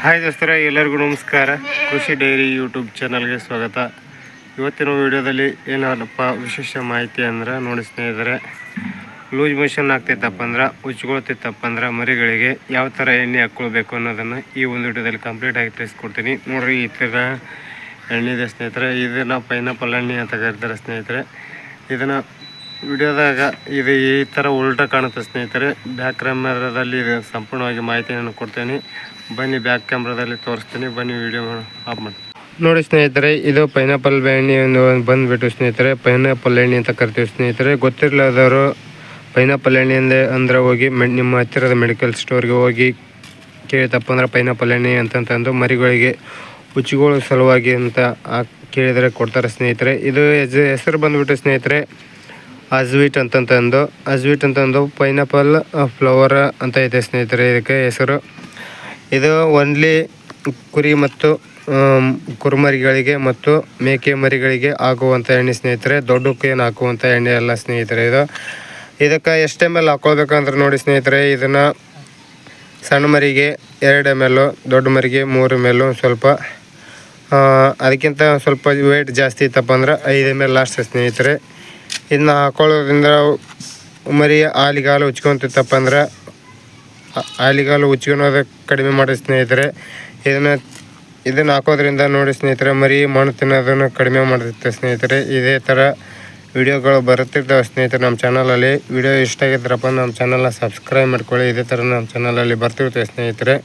Hi ದೋಸ್ತರ, ಎಲ್ಲರಿಗೂ ನಮಸ್ಕಾರ. ಕೃಷಿ ಡೈರಿ ಯೂಟ್ಯೂಬ್ ಚಾನಲ್ಗೆ ಸ್ವಾಗತ. ಇವತ್ತಿನ ವಿಡಿಯೋದಲ್ಲಿ ಏನಪ್ಪ ವಿಶೇಷ ಮಾಹಿತಿ ಅಂದ್ರೆ ನೋಡಿ ಸ್ನೇಹಿತರೆ ಲೂಸ್ ಮೋಷನ್ ಆಗ್ತೈತಪ್ಪ ಅಂದ್ರೆ ಉಚ್ಕೊಳ್ತೈತಪ್ಪ ಅಂದ್ರೆ ಮರಿಗಳಿಗೆ ಯಾವ ಥರ ಎಣ್ಣೆ ಹಾಕ್ಕೊಳ್ಬೇಕು ಅನ್ನೋದನ್ನು ಈ ಒಂದು ವಿಡಿಯೋದಲ್ಲಿ ಕಂಪ್ಲೀಟ್ ಆಗಿ ತಿಳಿಸ್ಕೊಡ್ತೀನಿ. ನೋಡ್ರಿ, ಈ ಥರ ಎಣ್ಣೆ ಇದೆ ಸ್ನೇಹಿತರೆ. ಇದನ್ನು ಪೈನಾಪಲ್ ಎಣ್ಣೆ ಅಂತ ಕರೀತಾರೆ ಸ್ನೇಹಿತರೆ. ಇದನ್ನು ವಿಡಿಯೋದಾಗ ಇದು ಈ ಥರ ಉಲ್ಟಾ ಕಾಣುತ್ತೆ ಸ್ನೇಹಿತರೆ. ಬ್ಯಾಕ್ ಕ್ಯಾಮ್ರಾದಲ್ಲಿ ಇದು ಸಂಪೂರ್ಣವಾಗಿ ಮಾಹಿತಿಯನ್ನು ಕೊಡ್ತೇನೆ. ಬನ್ನಿ ಬ್ಯಾಕ್ ಕ್ಯಾಮ್ರಾದಲ್ಲಿ ತೋರಿಸ್ತೀನಿ. ಬನ್ನಿ ವಿಡಿಯೋ ಆಫ್ ಮಾಡಿ. ನೋಡಿ ಸ್ನೇಹಿತರೆ, ಇದು ಪೈನಾಪಲ್ ಎಣ್ಣೆ ಒಂದು ಬಂದುಬಿಟ್ಟು ಸ್ನೇಹಿತರೆ, ಪೈನಾಪಲ್ ಎಣ್ಣೆ ಅಂತ ಕರಿತೀವಿ ಸ್ನೇಹಿತರೆ. ಗೊತ್ತಿರಲಾದವರು ಪೈನಾಪಲ್ ಎಣ್ಣೆ ಅಂದರೆ ಹೋಗಿ ಮೆ ನಿಮ್ಮ ಹತ್ತಿರದ ಮೆಡಿಕಲ್ ಸ್ಟೋರ್ಗೆ ಹೋಗಿ ಕೇಳಿತಪ್ಪ ಅಂದ್ರೆ ಪೈನಾಪಲ್ ಎಣ್ಣೆ ಅಂತಂತಂದು ಮರಿಗಳಿಗೆ ಹುಚ್ಚುಗಳ ಸಲುವಾಗಿ ಅಂತ ಕೇಳಿದರೆ ಕೊಡ್ತಾರೆ ಸ್ನೇಹಿತರೆ. ಇದು ಹೆಸ- ಹೆಸರು ಬಂದುಬಿಟ್ಟು ಸ್ನೇಹಿತರೆ ಅಜ್ವೀಟ್ ಅಂತಂತಂದು, ಅಜ್ವೀಟ್ ಅಂತಂದು ಪೈನಾಪಲ್ ಫ್ಲವರ್ ಅಂತ ಇದೆ ಸ್ನೇಹಿತರೆ ಇದಕ್ಕೆ ಹೆಸರು. ಇದು ಒನ್ಲಿ ಕುರಿ ಮತ್ತು ಕುರುಮರಿಗಳಿಗೆ ಮತ್ತು ಮೇಕೆ ಮರಿಗಳಿಗೆ ಹಾಕುವಂಥ ಎಣ್ಣೆ ಸ್ನೇಹಿತರೆ. ದೊಡ್ಡಕ್ಕೇನು ಹಾಕುವಂಥ ಎಣ್ಣೆ ಅಲ್ಲ ಸ್ನೇಹಿತರೆ ಇದು. ಇದಕ್ಕೆ ಎಷ್ಟು ಎಂ ಎಲ್ ಹಾಕ್ಕೊಳ್ಬೇಕಂದ್ರೆ ನೋಡಿ ಸ್ನೇಹಿತರೆ, ಇದನ್ನು ಸಣ್ಣ ಮರಿಗೆ ಎರಡು ಎಂ ಎಲ್ಲು ದೊಡ್ಡ ಮರಿಗೆ ಮೂರು ಎಂ ಎಲ್ಲು ಸ್ವಲ್ಪ ಅದಕ್ಕಿಂತ ಸ್ವಲ್ಪ ವೇಟ್ ಜಾಸ್ತಿ ಇತ್ತಪ್ಪ ಅಂದ್ರೆ ಐದು ಎಂ ಎಲ್ ಲಾಸ್ಟ್ ಸ್ನೇಹಿತರೆ. ಇದನ್ನ ಹಾಕೊಳ್ಳೋದ್ರಿಂದ ಮರಿ ಆಲಿಗಾಲು ಉಚ್ಕೊಂತಿತ್ತಪ್ಪ ಅಂದ್ರೆ ಆಲಿಗಾಲು ಉಚ್ಕೊಳೋದು ಕಡಿಮೆ ಮಾಡಿ ಸ್ನೇಹಿತರೆ. ಇದನ್ನು ಇದನ್ನು ಹಾಕೋದ್ರಿಂದ ನೋಡಿ ಸ್ನೇಹಿತರೆ, ಮರಿ ಮಣ್ಣು ತಿನ್ನೋದನ್ನು ಕಡಿಮೆ ಮಾಡುತ್ತೆ ಸ್ನೇಹಿತರೆ. ಇದೇ ಥರ ವಿಡಿಯೋಗಳು ಬರುತ್ತಿರ್ತವೆ ಸ್ನೇಹಿತರೆ ನಮ್ಮ ಚಾನಲಲ್ಲಿ. ವಿಡಿಯೋ ಇಷ್ಟ ಆಗಿದ್ರಪ್ಪ ನಮ್ಮ ಚಾನಲ್ನ ಸಬ್ಸ್ಕ್ರೈಬ್ ಮಾಡ್ಕೊಳ್ಳಿ. ಇದೇ ಥರ ನಮ್ಮ ಚಾನಲಲ್ಲಿ ಬರ್ತಿರ್ತೇವೆ ಸ್ನೇಹಿತರೆ.